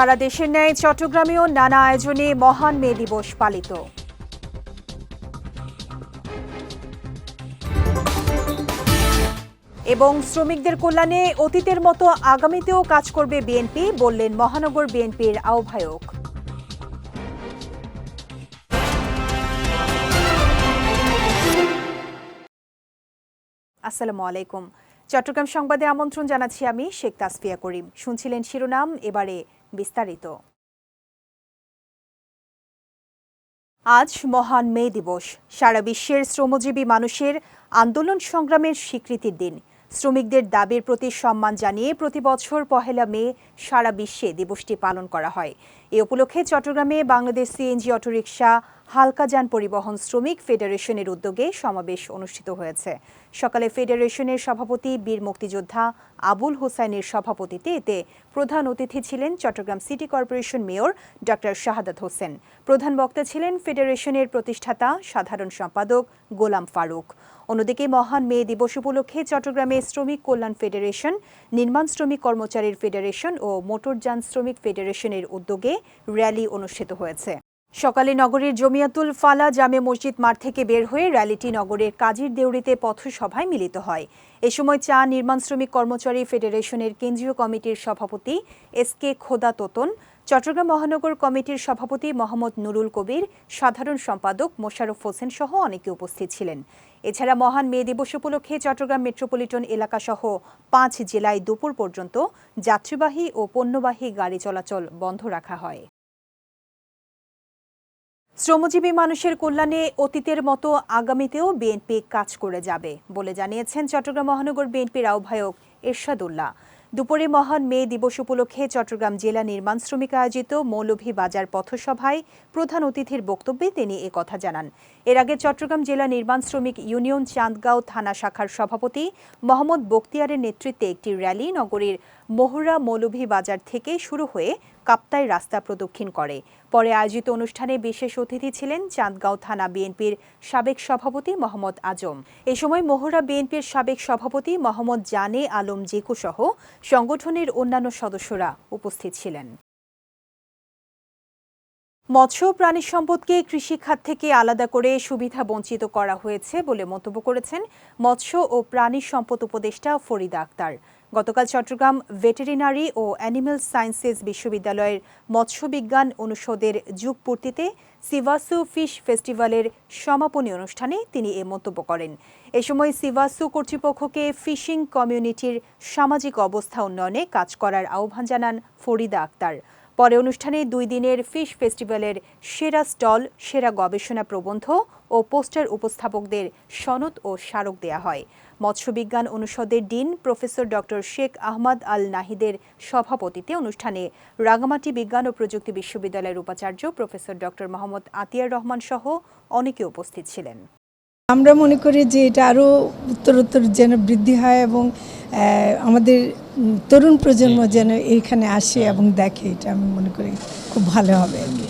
সারা দেশের ন্যায় চট্টগ্রামেও নানা আয়োজনে মহান মে দিবস পালিত। এবং শ্রমিকদের কল্যাণে অতীতের মতো আগামীতেও কাজ করবে বিএনপি, বললেন মহানগর বিএনপির আহ্বায়ক। আসসালামু আলাইকুম। চট্টগ্রাম সংবাদে আমন্ত্রণ জানাচ্ছি আমি শেখ তাসফিয়া করিম। শুনছিলেন শিরোনাম, এবারে বিস্তারিত। আজ মহান মে দিবস। সারা বিশ্বের শ্রমজীবী মানুষের আন্দোলন সংগ্রামের স্বীকৃতির দিন। শ্রমিকদের দাবির প্রতি সম্মান জানিয়ে প্রতি বছর পহেলা মে সারা বিশ্বে দিবসটি পালন করা হয়। এ উপলক্ষে চট্টগ্রামে বাংলাদেশ সিএনজি অটোরিকশা হালকা যান পরিবহন শ্রমিক ফেডারেশনের উদ্যোগে সমাবেশ অনুষ্ঠিত হয়েছে। সকালে ফেডারেশনের সভাপতি বীর মুক্তিযোদ্ধা আবুল হোসাইনের সভাপতিতে এতে প্রধান অতিথি ছিলেন Chattogram city corporation mayor doctor Shahadat Hossain. প্রধান বক্তা ছিলেন ফেডারেশনের প্রতিষ্ঠাতা, সাধারণ সম্পাদক গোলাম ফারুক। অন্যদিকে মহান মে দিবস উপলক্ষে চট্টগ্রামে শ্রমিক কল্যাণ ফেডারেশন, নির্মাণ শ্রমিক কর্মচারীর ফেডারেশন ও মোটরযান শ্রমিক ফেডারেশনের উদ্যোগে র্যালি অনুষ্ঠিত হয়েছে। সকালে নগরীর জমিয়াতুল ফালা জামে মসজিদ মাঠ থেকে বের হয়ে র্যালিটি নগরের কাজীর দেউড়িতে পথসভায় মিলিত হয়। এ সময় চা নির্মাণ শ্রমিক কর্মচারী ফেডারেশনের কেন্দ্রীয় কমিটির সভাপতি এস কে খোদা তোতন, চট্টগ্রাম মহানগর কমিটির সভাপতি মোহাম্মদ নুরুল কবির, সাধারণ সম্পাদক মোশাররফ হোসেন সহ অনেকে উপস্থিত ছিলেন। এছাড়া মহান মে দিবস উপলক্ষে চট্টগ্রাম মেট্রোপলিটন এলাকাসহ পাঁচ জেলায় দুপুর পর্যন্ত যাত্রীবাহী ও পণ্যবাহী গাড়ি চলাচল বন্ধ রাখা হয়। শ্রমজীবী মানুষের কল্যাণে অতীতের মতো আগামীতেও বিএনপি কাজ করে যাবে বলে জানিয়েছেন চট্টগ্রাম মহানগর বিএনপির আহ্বায়ক এরশাদুল্লাহ। দুপুরে মহান মে দিবস উপলক্ষে চট্টগ্রাম জেলা নির্মাণ শ্রমিক আয়োজিত মৌলভী বাজার পথসভায় প্রধান অতিথির বক্তব্যে তিনি কথা জানান। এর আগে চট্টগ্রাম জেলা নির্মাণ শ্রমিক ইউনিয়ন চাঁদগাঁও থানা শাখার সভাপতি মোহাম্মদ বক্তিয়ারের নেতৃত্বে একটি র্যালি নগরীর মোহরা মৌলভী বাজার থেকে শুরু হয়ে কাপ্তাই রাস্তা প্রদক্ষিণ করে। পরে আয়োজিত অনুষ্ঠানে বিশেষ অতিথি ছিলেন চাঁদগাঁও থানা বিএনপির সাবেক সভাপতি মোহাম্মদ আজম। এ সময় মোহরা বিএনপির সাবেক সভাপতি মোহাম্মদ জানে আলম জিকু সহ সংগঠনের অন্যান্য সদস্যরা উপস্থিত ছিলেন। মৎস্য প্রাণী সম্পদকে কৃষিখাত থেকে আলাদা করে সুবিধা বঞ্চিত করা হয়েছে বলে মন্তব্য করেছেন মৎস্য ও প্রাণী সম্পদ উপদেষ্টা ফরিদা আক্তার। গতকাল চট্টগ্রাম ভেটেরিনারি ও অ্যানিম্যাল সায়েন্সেস বিশ্ববিদ্যালয়ের মৎস্য বিজ্ঞান অনুষদের যুগপূর্তিতে সিভাসু ফিশ ফেস্টিভ্যালের সমাপনী অনুষ্ঠানে তিনি এ মন্তব্য করেন। এ সময় সিভাসু কর্তৃপক্ষকে ফিশিং কমিউনিটির সামাজিক অবস্থা উন্নয়নে কাজ করার আহ্বান জানান ফরিদা আক্তার। পরে অনুষ্ঠানে দুই দিনের ফিশ ফেস্টিভ্যালের সেরা স্টল, সেরা গবেষণা প্রবন্ধ ও পোস্টার উপস্থাপকদের সনদ ও স্মারক দেয়া হয়। মৎস্যবিজ্ঞান অনুষদের dean professor doctor Sheikh Ahmad Al নাহিদের সভাপতিতে অনুষ্ঠানে রাঙামাটি বিজ্ঞান ও প্রযুক্তি বিশ্ববিদ্যালয়ের উপাচার্য প্রফেসর ডক্টর মোহাম্মদ আতিয়ার রহমান সহ অনেকে উপস্থিত ছিলেন। আমরা মনে করি যে এটা আরও উত্তরোত্তর যেন বৃদ্ধি হয় এবং আহ, আমাদের তরুণ প্রজন্ম যেন এইখানে আসে এবং দেখে এটা আমি মনে করি খুব ভালো হবে আর কি।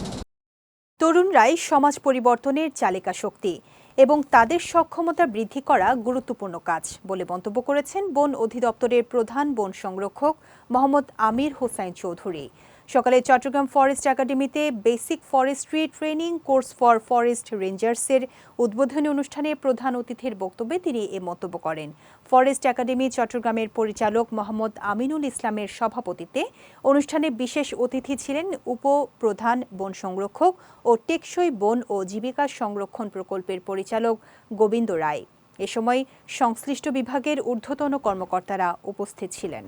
তরুণরাই সমাজ পরিবর্তনের চালিকা শক্তি এবং তাদের সক্ষমতা বৃদ্ধি করা গুরুত্বপূর্ণ কাজ বলে মন্তব্য করেছেন বন অধিদপ্তরের প্রধান বন সংরক্ষক মোহাম্মদ আমির হোসাইন চৌধুরী। সকালে চট্টগ্রাম ফরেস্ট একাডেমিতে basic forestry training course for forest রেঞ্জার্সের উদ্বোধনী অনুষ্ঠানে প্রধান অতিথির বক্তব্যে তিনি এ মন্তব্য করেন। ফরেস্ট একাডেমি চট্টগ্রামের পরিচালক মোহাম্মদ আমিনুল ইসলামের সভাপতিত্বে অনুষ্ঠানে বিশেষ অতিথি ছিলেন উপপ্রধান বন সংরক্ষক ও টেকসই বন ও জীবিকা সংরক্ষণ প্রকল্পের পরিচালক গোবিন্দ রায়। এ সময় সংশ্লিষ্ট বিভাগের ঊর্ধ্বতন কর্মকর্তারা উপস্থিত ছিলেন।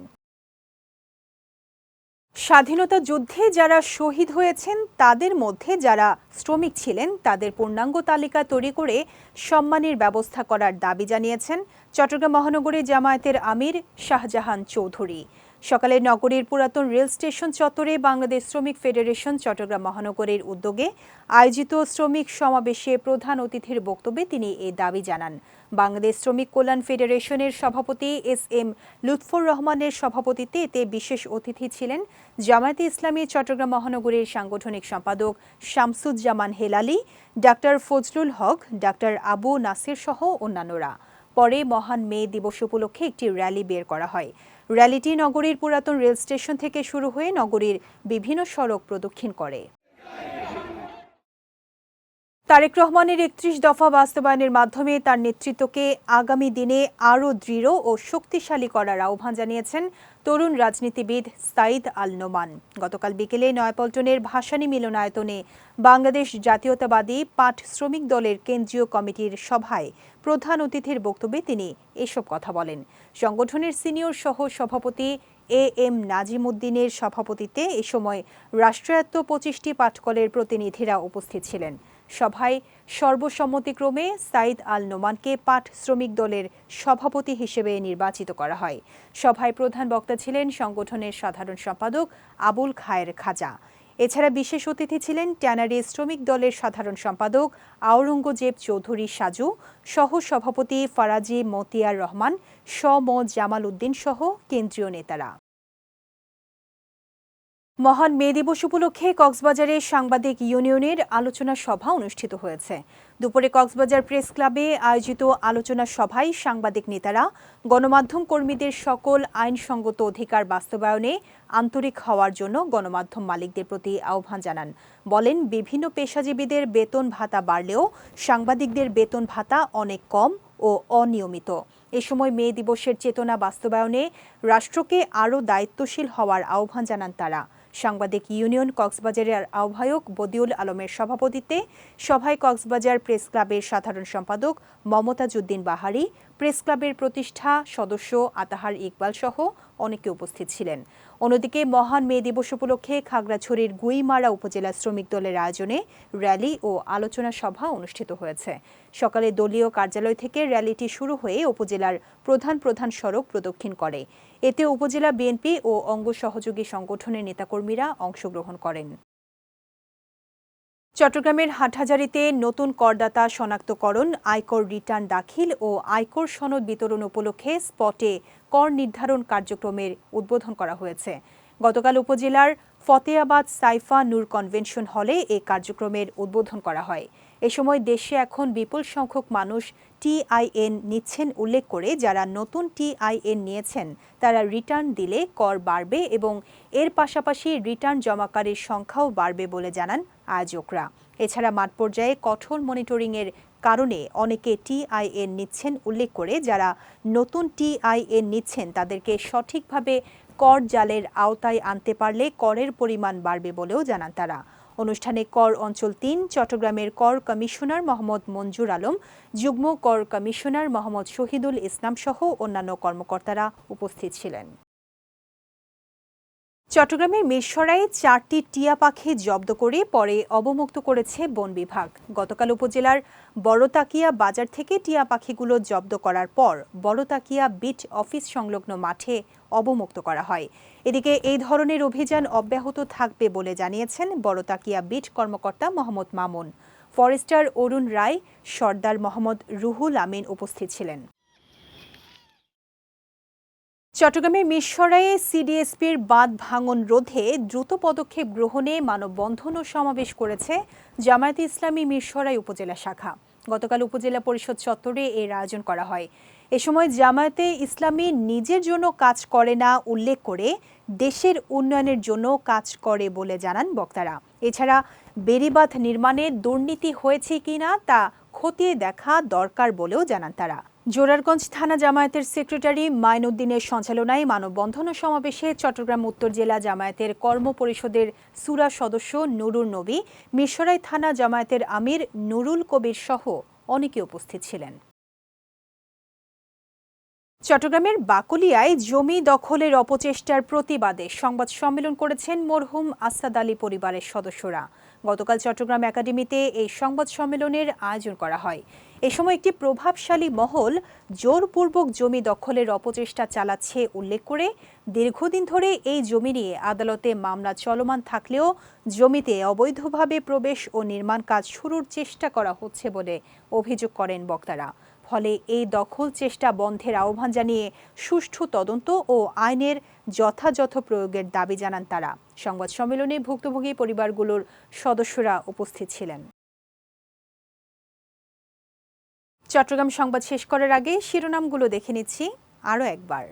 স্বাধীনতা যুদ্ধে যারা শহীদ হয়েছেন, তাদের মধ্যে যারা শ্রমিক ছিলেন, তাদের পূর্ণাঙ্গ তালিকা তৈরি করে সম্মানের ব্যবস্থা করার দাবি জানিয়েছেন চট্টগ্রাম মহানগরী জামায়াতের আমির শাহজাহান চৌধুরী। সকালে নগরীর পুরাতন রেল স্টেশন চত্বরে বাংলাদেশ শ্রমিক ফেডারেশন চট্টগ্রাম মহানগরের উদ্যোগে আয়োজিত শ্রমিক সমাবেশে প্রধান অতিথির বক্তব্যে তিনি এই দাবি জানান। বাংলাদেশ শ্রমিক কল্যাণ ফেডারেশনের সভাপতি এস এম লুৎফর রহমানের সভাপতিত্বে এতে বিশেষ অতিথি ছিলেন জামায়াতে ইসলামী চট্টগ্রাম মহানগরের সাংগঠনিক সম্পাদক শামসুজ্জামান হেলালি, ডাক্তার ফজলুল হক, ডাক্তার আবু নাসির সহ অন্যান্যরা। পরে মহান মে দিবস উপলক্ষে একটি র্যালি বের করা হয়। র্যালিটি নগরীর পুরাতন রেল স্টেশন থেকে শুরু হয়ে নগরীর বিভিন্ন সড়ক প্রদক্ষিণ করে। তারেক রহমানের একত্রিশ দফা বাস্তবায়নের মাধ্যমে তার নেতৃত্বকে আগামী দিনে আরও দৃঢ় ও শক্তিশালী করার আহ্বান জানিয়েছেন তরুণ রাজনীতিবিদ সাইদ আল নোমান। গতকাল বিকেলে নয়াপল্টনের ভাসানী মিলনায়তনে বাংলাদেশ জাতীয়তাবাদী পাট শ্রমিক দলের কেন্দ্রীয় কমিটির সভায় প্রধান অতিথির বক্তব্যে তিনি এসব কথা বলেন। সংগঠনের সিনিয়র সহ সভাপতি এ এম নাজিম উদ্দিনের সভাপতিত্বে এ সময় রাষ্ট্রায়ত্ত পঁচিশটি পাঠকলের প্রতিনিধিরা উপস্থিত ছিলেন। সভায় সর্বসম্মতিক্রমে সাইদ আল নোমানকে পাট শ্রমিক দলের সভাপতি হিসেবে নির্বাচিত করা হয়। সভায় প্রধান বক্তা ছিলেন সংগঠনের সাধারণ সম্পাদক আবুল খায়ের খাজা। এছাড়া বিশেষ অতিথি ছিলেন ট্যানারি শ্রমিক দলের সাধারণ সম্পাদক আওরঙ্গজেব চৌধুরী সাজু সহ সভাপতি ফারাজি মতিয়ার রহমান স ম জামাল উদ্দিন সহ কেন্দ্রীয় নেতারা। মহান মে দিবস উপলক্ষে কক্সবাজারে সাংবাদিক ইউনিয়নের আলোচনা সভা অনুষ্ঠিত হয়েছে। দুপুরে কক্সবাজার প্রেস ক্লাবে আয়োজিত আলোচনা সভায় সাংবাদিক নেতারা, গণমাধ্যম কর্মীদের সকল আইনসঙ্গত অধিকার বাস্তবায়নে আন্তরিক হওয়ার জন্য গণমাধ্যম মালিকদের প্রতি আহ্বান জানান। বলেন, বিভিন্ন পেশাজীবীদের বেতন ভাতা বাড়লেও সাংবাদিকদের বেতন ভাতা অনেক কম ও অনিয়মিত। এ সময় মে দিবসের চেতনা বাস্তবায়নে রাষ্ট্রকে আরও দায়িত্বশীল হওয়ার আহ্বান জানান তারা। সাংবাদিক ইউনিয়ন কক্সবাজারের আহ্বায়ক বদিউল আলমের সভাপতিত্বে সভায় কক্সবাজার প্রেস ক্লাবের সাধারণ সম্পাদক মমতাজুদ্দিন বাহারি, প্রেস ক্লাবের প্রতিষ্ঠা সদস্য আতাহার ইকবাল সহ অনেকে উপস্থিত ছিলেন। অন্যদিকে মহান মে দিবস উপলক্ষে খাগড়াছড়ির গুইমারা উপজেলা শ্রমিক দলের আয়োজনে র্যালি ও আলোচনা সভা অনুষ্ঠিত হয়েছে। সকালে দলীয় কার্যালয় থেকে র্যালিটি শুরু হয়ে উপজেলার প্রধান প্রধান সড়ক প্রদক্ষিণ করে। এতে উপজেলা বিএনপি ও অঙ্গ সহযোগী সংগঠনের নেতাকর্মীরা অংশগ্রহণ করেন। চট্টগ্রামের হাটহাজারিতে নতুন করদাতা শনাক্তকরণ, আয়কর রিটার্ন দাখিল ও আয়কর সনদ বিতরণ উপলক্ষে স্পটে কর নির্ধারণ কার্যক্রমের উদ্বোধন করা হয়েছে। গতকাল উপজেলার ফতেয়াবাদ সাইফা নূর কনভেনশন হলে এ কার্যক্রমের উদ্বোধন করা হয়। এ সময় দেশে এখন বিপুল সংখ্যক মানুষ টিআইএন নিচ্ছেন উল্লেখ করে যারা নতুন টিআইএন নিয়েছেন, তারা রিটার্ন দিলে কর বাড়বে এবং এর পাশাপাশি রিটার্ন জমাকারীর সংখ্যাও বাড়বে বলে জানান আয়োজকরা। এছাড়া মাঠ পর্যায়ে কঠোর মনিটরিংয়ের কারণে অনেকে টিআইএন নিচ্ছেন উল্লেখ করে যারা নতুন টিআইএন নিচ্ছেন, তাদেরকে সঠিকভাবে কর জালের আওতায় আনতে পারলে করের পরিমাণ বাড়বে বলেও জানান তারা। অনুষ্ঠানে কর অঞ্চল তিন, চট্টগ্রামের কর কমিশনার মোহাম্মদ মঞ্জুর আলম, যুগ্ম কর কমিশনার মোহাম্মদ শহীদুল ইসলাম সহ অন্যান্য কর্মকর্তারা উপস্থিত ছিলেন। চট্টগ্রামের মিরসরাইয়ে চারটি টিয়া পাখি জব্দ করে পরে অবমুক্ত করেছে বন বিভাগ। গতকাল উপজেলার বড়তাকিয়া বাজার থেকে টিয়া পাখিগুলো জব্দ করার পর বড়তাকিয়া বিট অফিস সংলগ্ন মাঠে অবমুক্ত করা হয়। এদিকে এই ধরনের অভিযান অব্যাহত থাকবে বলে জানিয়েছেন বড়তাকিয়া বিট কর্মকর্তা মোহাম্মদ মামুন। ফরেস্টার অরুণ রায়, সর্দার মোহাম্মদ রুহুল আমিন উপস্থিত ছিলেন। চট্টগ্রামের মিরসরাইয়ে সিডিএসপির বাঁধ ভাঙন রোধে দ্রুত পদক্ষেপ গ্রহণে মানববন্ধন ও সমাবেশ করেছে জামায়াতে ইসলামী মিরসরাই উপজেলা শাখা। গতকাল উপজেলা পরিষদ চত্বরে এর আয়োজন করা হয়। এ সময় জামায়াতে ইসলামী নিজের জন্য কাজ করে না উল্লেখ করে দেশের উন্নয়নের জন্য কাজ করে বলে জানান বক্তারা। এছাড়া বেড়িবাঁধ নির্মাণে দুর্নীতি হয়েছে কিনা তা খতিয়ে দেখা দরকার বলেও জানান তারা। জোরারগঞ্জ থানা জামায়াতের সেক্রেটারি মাইনুদ্দিনের সঞ্চালনায় মানববন্ধন ও সমাবেশে চট্টগ্রাম উত্তর জেলা জামায়াতের কর্ম পরিষদের সুরা সদস্য নুরুল নবী, মিরসরাই থানা জামায়াতের আমির নুরুল কবির সহ অনেকে উপস্থিত ছিলেন। চট্টগ্রামের বাকুলিয়ায় জমি দখলের অপচেষ্টার প্রতিবাদে সংবাদ সম্মেলন করেছেন মরহুম আসাদ আলী পরিবারের সদস্যরা। গতকাল চট্টগ্রাম একাডেমিতে এই সংবাদ সম্মেলনের আয়োজন করা হয়। এ সময় একটি প্রভাবশালী মহল জোরপূর্বক জমি দখলের অপচেষ্টা চালাচ্ছে উল্লেখ করে, দীর্ঘদিন ধরে এই জমি নিয়ে আদালতে মামলা চলমান থাকলেও জমিতে অবৈধভাবে প্রবেশ ও নির্মাণ কাজ শুরুর চেষ্টা করা হচ্ছে বলে অভিযোগ করেন বক্তারা। ফলে এই দখল চেষ্টা বন্ধের আহ্বান জানিয়ে সুষ্ঠু তদন্ত ও আইনের যথাযথ প্রয়োগের দাবি জানান তারা। সংবাদ সম্মেলনে ভুক্তভোগী পরিবারগুলোর সদস্যরা উপস্থিত ছিলেন। চট্টগ্রাম সংবাদ শেষ করার আগে শিরোনামগুলো দেখে নিচ্ছি আরও একবার।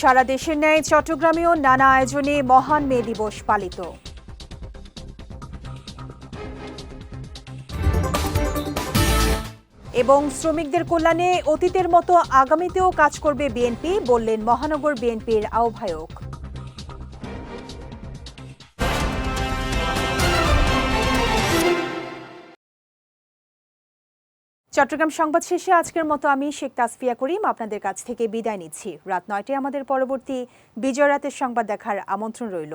সারা দেশের ন্যায় চট্টগ্রামেও নানা আয়োজনে মহান মে দিবস পালিত। এবং শ্রমিকদের কল্যাণে অতীতের মতো আগামীতেও কাজ করবে বিএনপি, বললেন মহানগর বিএনপির আহ্বায়ক। চট্টগ্রাম সংবাদ শেষে আজকের মতো আমি শেখ তাসফিয়া করিম আপনাদের কাছ থেকে বিদায় নিচ্ছি। রাত নয়টায় আমাদের পরবর্তী বিজয় রাতের সংবাদ দেখার আমন্ত্রণ রইল।